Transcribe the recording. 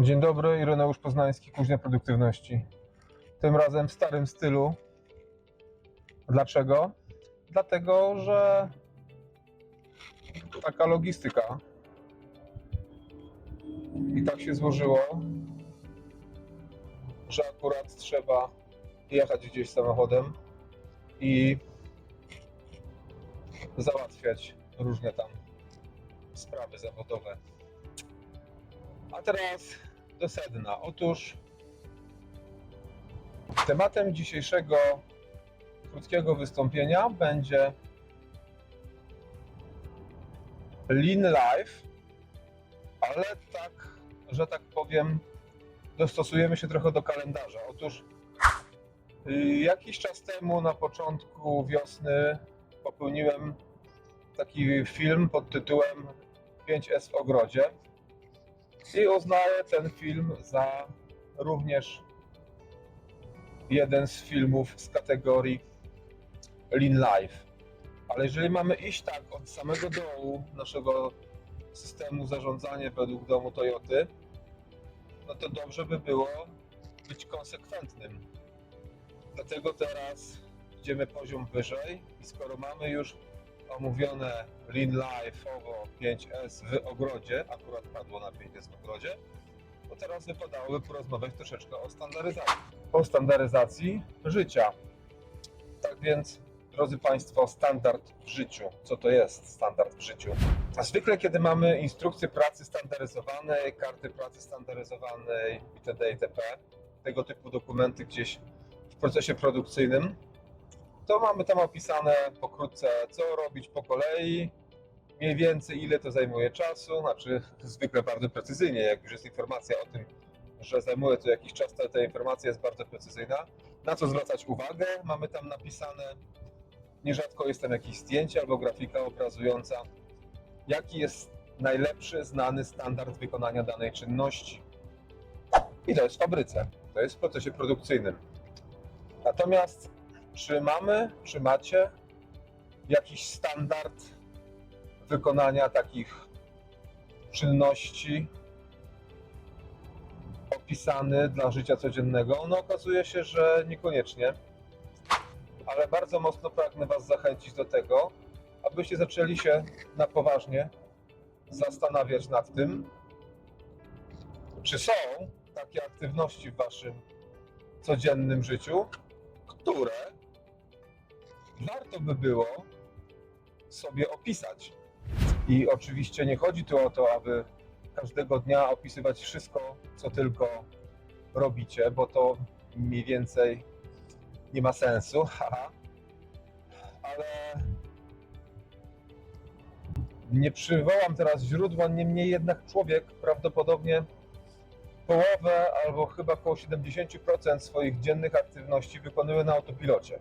Dzień dobry, Ireneusz Poznański, Kuźnia Produktywności. Tym razem w starym stylu. Dlaczego? Dlatego, że taka logistyka. I tak się złożyło, że akurat trzeba jechać gdzieś samochodem i załatwiać różne tam sprawy zawodowe. A teraz do sedna. Otóż tematem dzisiejszego krótkiego wystąpienia będzie Lean Life, ale tak, że tak powiem, dostosujemy się trochę do kalendarza. Otóż y, jakiś czas temu, na początku wiosny, popełniłem taki film pod tytułem 5S w ogrodzie. I uznaję ten film za również jeden z filmów z kategorii Lean Life. Ale jeżeli mamy iść tak od samego dołu naszego systemu zarządzania według domu Toyoty, no to dobrze by było być konsekwentnym. Dlatego teraz idziemy poziom wyżej i skoro mamy już omówione Lean Life'owo 5S w ogrodzie, akurat padło na 5S w ogrodzie, to teraz wypadałoby porozmawiać troszeczkę o standaryzacji. O standaryzacji życia. Tak więc, drodzy Państwo, standard w życiu. Co to jest standard w życiu? A zwykle, kiedy mamy instrukcję pracy standaryzowanej, karty pracy standaryzowanej itd. itp., tego typu dokumenty gdzieś w procesie produkcyjnym, to mamy tam opisane pokrótce, co robić po kolei, mniej więcej ile to zajmuje czasu, znaczy zwykle bardzo precyzyjnie, jak już jest informacja o tym, że zajmuje to jakiś czas, to ta informacja jest bardzo precyzyjna. Na co zwracać uwagę? Mamy tam napisane, nierzadko jest tam jakieś zdjęcie albo grafika obrazująca, jaki jest najlepszy znany standard wykonania danej czynności. I to jest w fabryce, to jest w procesie produkcyjnym. Natomiast czy mamy, czy macie jakiś standard wykonania takich czynności opisany dla życia codziennego? No okazuje się, że niekoniecznie, ale bardzo mocno pragnę Was zachęcić do tego, abyście zaczęli się na poważnie zastanawiać nad tym, czy są takie aktywności w Waszym codziennym życiu, które warto by było sobie opisać. I oczywiście nie chodzi tu o to, aby każdego dnia opisywać wszystko, co tylko robicie, bo to mniej więcej nie ma sensu. Ale nie przywołam teraz źródła, niemniej jednak człowiek prawdopodobnie połowę albo chyba około 70% swoich dziennych aktywności wykonuje na autopilocie.